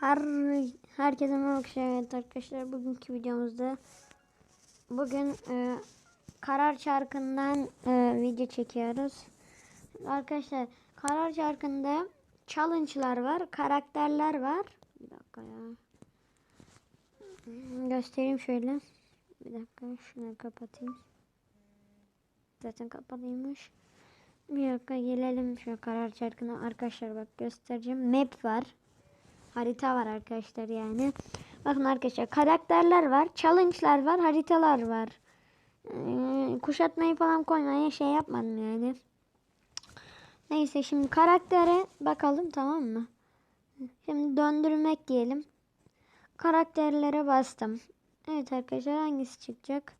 Her herkese merhaba arkadaşlar. Bugünkü videomuzda bugün e, Karar Çarkı'ndan e, video çekiyoruz. Arkadaşlar Karar Çarkı'nda challenge'lar var, karakterler var. Bir dakika ya. Göstereyim şöyle. Bir dakika şunu kapatayım. Zaten kapalıymış. Bir dakika gelelim şu karar çarkına. Arkadaşlar bak göstereceğim. Map var. Harita var arkadaşlar yani. Bakın arkadaşlar karakterler var. Challenge'lar var. Haritalar var. Ee, kuşatmayı falan koymaya şey yapmadım yani. Neyse şimdi karaktere bakalım tamam mı? Şimdi döndürmek diyelim. Karakterlere bastım. Evet arkadaşlar hangisi çıkacak?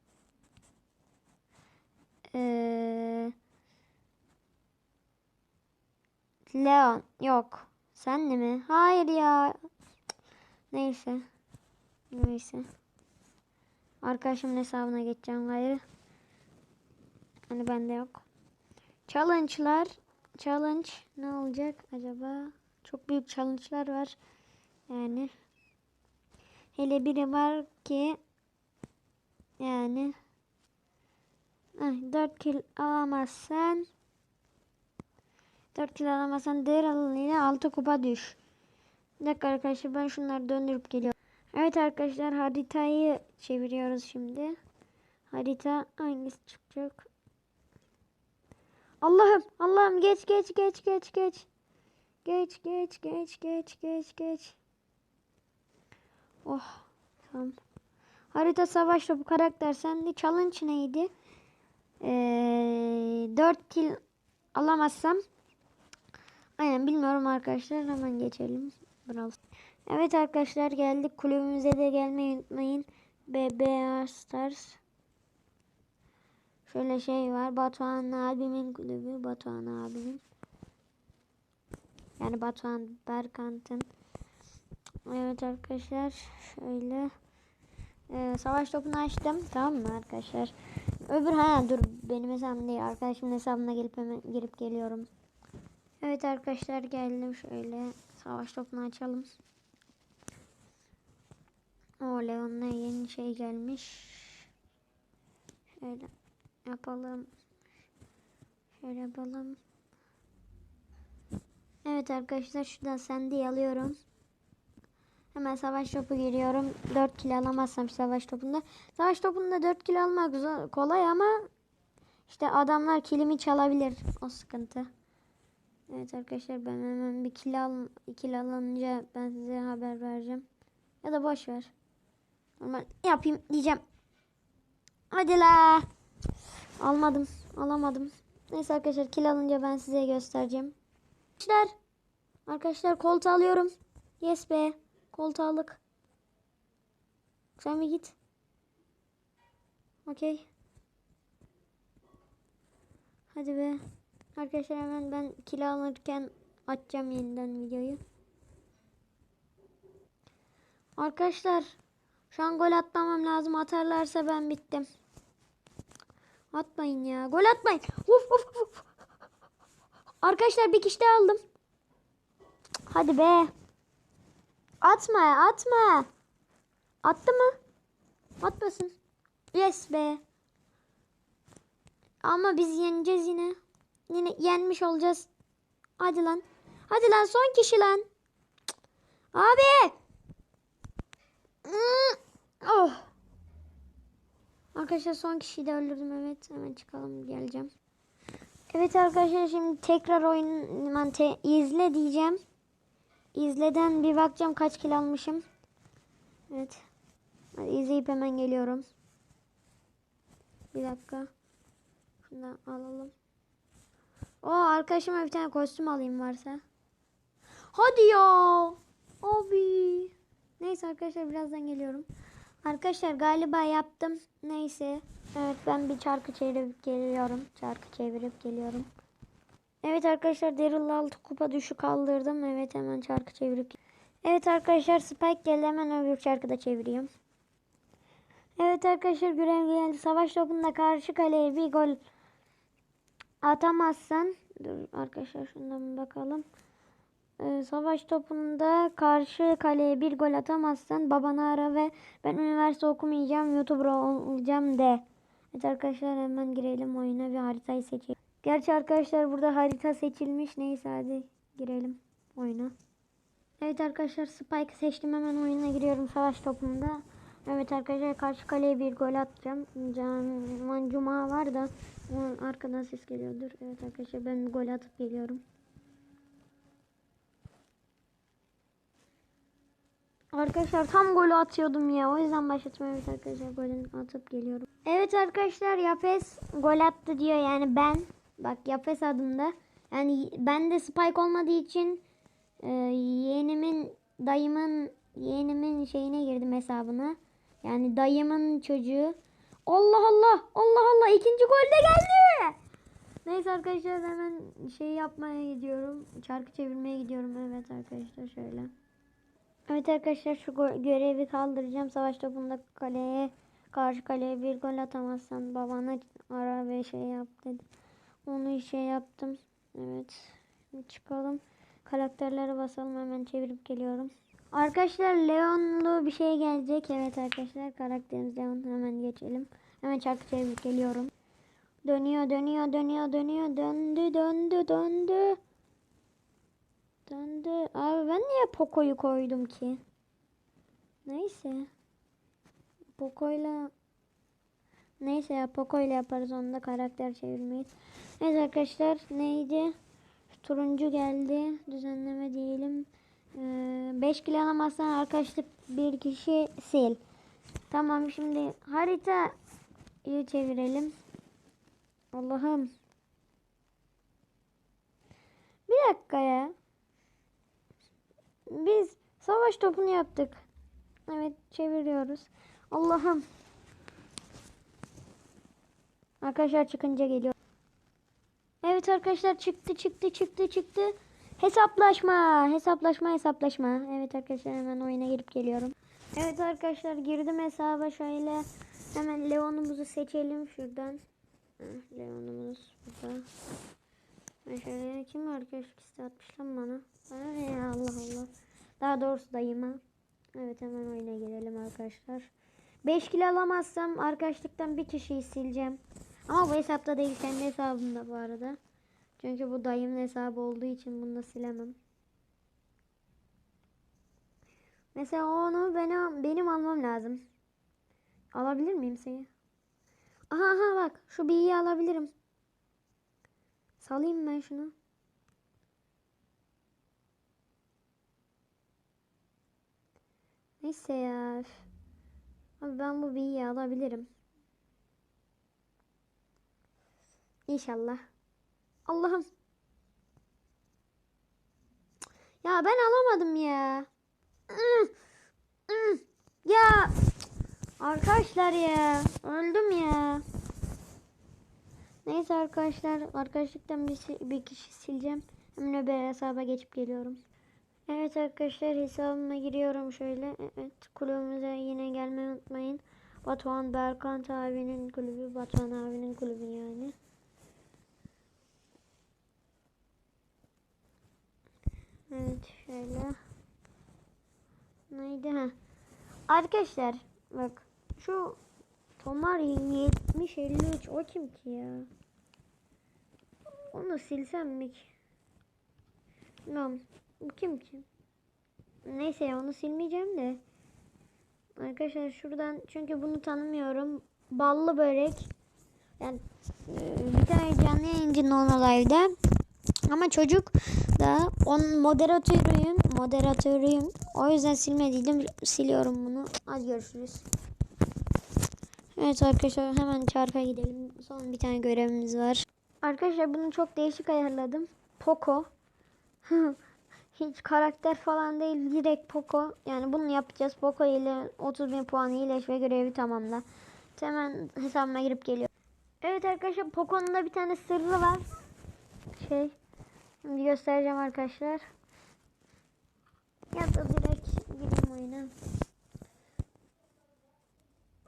Eee... Leon yok. Sen de mi? Hayır ya. Neyse. Neyse. Arkadaşımın hesabına geçeceğim gayrı. Hani bende yok. Challenge'lar. Challenge ne olacak acaba? Çok büyük challenge'lar var. Yani. Hele biri var ki yani Ay, 4 kill alamazsan 4 kilo alamazsan değer alanıyla 6 kupa düş. Bir dakika arkadaşlar ben şunları döndürüp geliyorum. Evet arkadaşlar haritayı çeviriyoruz şimdi. Harita hangisi çıkacak? Allah'ım Allah'ım geç geç geç geç geç. Geç geç geç geç geç geç. Oh tamam. Harita savaş topu karakter sende challenge neydi? Ee, 4 kill alamazsam Aynen bilmiyorum arkadaşlar. Hemen geçelim. Brawl. Evet arkadaşlar geldik. Kulübümüze de gelmeyi unutmayın. BBA Stars. Şöyle şey var. Batuhan abimin kulübü. Batuhan abimin. Yani Batuhan Berkant'ın. Evet arkadaşlar. Şöyle. Ee, savaş topunu açtım. Tamam mı arkadaşlar? Öbür ha dur benim hesabım değil. Arkadaşımın hesabına gelip hemen girip geliyorum. Evet arkadaşlar geldim şöyle savaş topunu açalım. O Leon'la yeni şey gelmiş. Şöyle yapalım. Şöyle yapalım. Evet arkadaşlar şuradan sendi alıyorum. Hemen savaş topu giriyorum. 4 kilo alamazsam savaş topunda. Savaş topunda 4 kilo almak kolay ama işte adamlar kilimi çalabilir. O sıkıntı. Evet arkadaşlar ben hemen bir kilo al kilo alınca ben size haber vereceğim. Ya da boş ver. Normal yapayım diyeceğim. Hadi la. Almadım. Alamadım. Neyse arkadaşlar kilo alınca ben size göstereceğim. Arkadaşlar. Arkadaşlar koltuğu alıyorum. Yes be. Koltuğu aldık. Sen bir git. Okey. Hadi be. Arkadaşlar hemen ben kilo alırken açacağım yeniden videoyu. Arkadaşlar şu an gol atmamam lazım. Atarlarsa ben bittim. Atmayın ya. Gol atmayın. Uf uf uf. Arkadaşlar bir kişi daha aldım. Hadi be. Atma atma. Attı mı? Atmasın. Yes be. Ama biz yeneceğiz yine. Yine yenmiş olacağız. Hadi lan. Hadi lan son kişi lan. Cık. Abi. Hmm. Oh. Arkadaşlar son kişiyi de öldürdüm evet. Hemen çıkalım geleceğim. Evet arkadaşlar şimdi tekrar oyun te, izle diyeceğim. İzleden bir bakacağım kaç kilo almışım. Evet. Hadi izleyip hemen geliyorum. Bir dakika. Şundan alalım. O arkadaşıma bir tane kostüm alayım varsa. Hadi ya. Abi. Neyse arkadaşlar birazdan geliyorum. Arkadaşlar galiba yaptım. Neyse. Evet ben bir çarkı çevirip geliyorum. Çarkı çevirip geliyorum. Evet arkadaşlar Daryl'la 6 kupa düşü kaldırdım. Evet hemen çarkı çevirip. Evet arkadaşlar Spike geldi. Hemen öbür çarkı da çevireyim. Evet arkadaşlar görev geldi. Savaş topunda karşı kaleye bir gol atamazsan dur arkadaşlar şundan bakalım. e, savaş topunda karşı kaleye bir gol atamazsan babanı ara ve ben üniversite okumayacağım YouTuber olacağım de. Evet arkadaşlar hemen girelim oyuna bir haritayı seçelim. Gerçi arkadaşlar burada harita seçilmiş. Neyse hadi girelim oyuna. Evet arkadaşlar Spike seçtim hemen oyuna giriyorum savaş topunda. Evet arkadaşlar karşı kaleye bir gol atacağım. Can Cuma var da onun arkadan ses geliyordur. Evet arkadaşlar ben bir gol atıp geliyorum. Arkadaşlar tam golü atıyordum ya. O yüzden başlatmaya evet arkadaşlar golünü atıp geliyorum. Evet arkadaşlar Yapes gol attı diyor yani ben. Bak Yapes adında. Yani ben de Spike olmadığı için e, yeğenimin dayımın yeğenimin şeyine girdim hesabına. Yani dayımın çocuğu. Allah Allah Allah Allah ikinci gol de geldi. Neyse arkadaşlar hemen şey yapmaya gidiyorum. Çarkı çevirmeye gidiyorum. Evet arkadaşlar şöyle. Evet arkadaşlar şu görevi kaldıracağım. Savaş topunda kaleye karşı kaleye bir gol atamazsan babana ara ve şey yap dedi. Onu şey yaptım. Evet. Şimdi çıkalım. Karakterlere basalım hemen çevirip geliyorum. Arkadaşlar Leon'lu bir şey gelecek. Evet arkadaşlar karakterimiz Leon. Hemen geçelim. Hemen çarkı çevirip geliyorum. Dönüyor dönüyor dönüyor dönüyor. Döndü döndü döndü. Döndü. Abi ben niye Poco'yu koydum ki? Neyse. Poco'yla Neyse ya Poco'yla yaparız onu da karakter çevirmeyiz. Evet arkadaşlar neydi? Turuncu geldi. Düzenleme diyelim. 5 kilo alamazsan arkadaşlık bir kişi sil. Tamam şimdi haritayı çevirelim. Allah'ım. Bir dakika ya. Biz savaş topunu yaptık. Evet çeviriyoruz. Allah'ım. Arkadaşlar çıkınca geliyor. Evet arkadaşlar çıktı çıktı çıktı çıktı. Hesaplaşma hesaplaşma hesaplaşma. Evet arkadaşlar hemen oyuna girip geliyorum. Evet arkadaşlar girdim hesaba şöyle. Hemen Leon'umuzu seçelim şuradan. Leon'umuz burada. Ben şöyle kim arkadaşlık isteği atmış lan bana. Ya Allah Allah. Daha doğrusu dayıma. Evet hemen oyuna girelim arkadaşlar. 5 kilo alamazsam arkadaşlıktan bir kişiyi sileceğim. Ama bu hesapta değil kendi hesabımda bu arada. Çünkü bu dayımın hesabı olduğu için bunu da silemem. Mesela onu benim, benim almam lazım. Alabilir miyim seni? Aha aha bak şu B'yi alabilirim. Salayım ben şunu. Neyse ya. Abi ben bu B'yi alabilirim. İnşallah. Allah'ım. Ya ben alamadım ya. Ya arkadaşlar ya öldüm ya. Neyse arkadaşlar arkadaşlıktan bir, bir kişi sileceğim. Hemen öbür hesaba geçip geliyorum. Evet arkadaşlar hesabıma giriyorum şöyle. Evet kulübümüze yine gelmeyi unutmayın. Batuhan Berkant abinin kulübü. Batuhan abinin kulübü yani. Evet şöyle. Neydi ha? Arkadaşlar bak şu Tomar 70 53 o kim ki ya? Onu silsem mi ki? Bu kim ki? Neyse onu silmeyeceğim de. Arkadaşlar şuradan çünkü bunu tanımıyorum. Ballı börek. Yani e, bir tane canlı yayıncının on live'da. Ama çocuk da onun moderatörüyüm. Moderatörüyüm. O yüzden silmediydim. Siliyorum bunu. Hadi görüşürüz. Evet arkadaşlar hemen çarka gidelim. Son bir tane görevimiz var. Arkadaşlar bunu çok değişik ayarladım. Poco. Hiç karakter falan değil. Direkt Poco. Yani bunu yapacağız. Poco ile 30 bin puan iyileş ve görevi tamamla. Hemen hesabıma girip geliyor. Evet arkadaşlar Poco'nun da bir tane sırrı var. Şey. Şimdi göstereceğim arkadaşlar. Ya da direkt gireyim oyuna.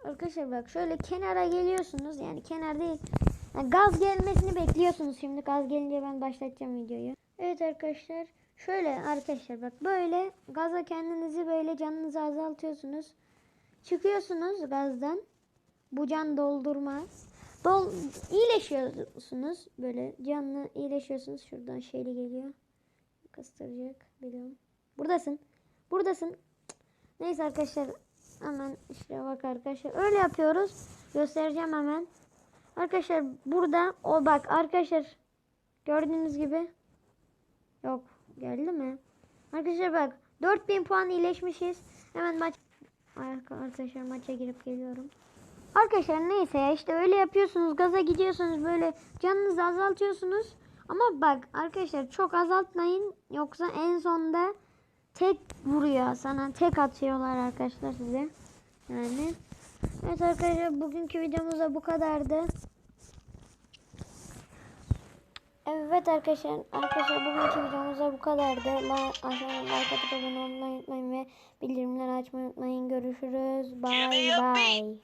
Arkadaşlar bak şöyle kenara geliyorsunuz. Yani kenar değil. Yani gaz gelmesini bekliyorsunuz. Şimdi gaz gelince ben başlatacağım videoyu. Evet arkadaşlar. Şöyle arkadaşlar bak böyle gaza kendinizi böyle canınızı azaltıyorsunuz. Çıkıyorsunuz gazdan. Bu can doldurma. Dol iyileşiyorsunuz böyle canlı iyileşiyorsunuz. Şuradan şeyli geliyor. Kıstıracak biliyorum. Buradasın. Buradasın. Neyse arkadaşlar hemen işte bak arkadaşlar öyle yapıyoruz. Göstereceğim hemen. Arkadaşlar burada o bak arkadaşlar gördüğünüz gibi yok geldi mi? Arkadaşlar bak 4000 puan iyileşmişiz. Hemen maç arkadaşlar maça girip geliyorum. Arkadaşlar neyse ya işte öyle yapıyorsunuz gaza gidiyorsunuz böyle canınızı azaltıyorsunuz. Ama bak arkadaşlar çok azaltmayın yoksa en sonda tek vuruyor sana tek atıyorlar arkadaşlar size. Yani evet arkadaşlar bugünkü videomuz da bu kadardı. Evet arkadaşlar arkadaşlar bugünkü videomuz da bu kadardı. La, aşağıdan like atıp abone olmayı unutmayın ve bildirimleri açmayı unutmayın. Görüşürüz. Bye bye.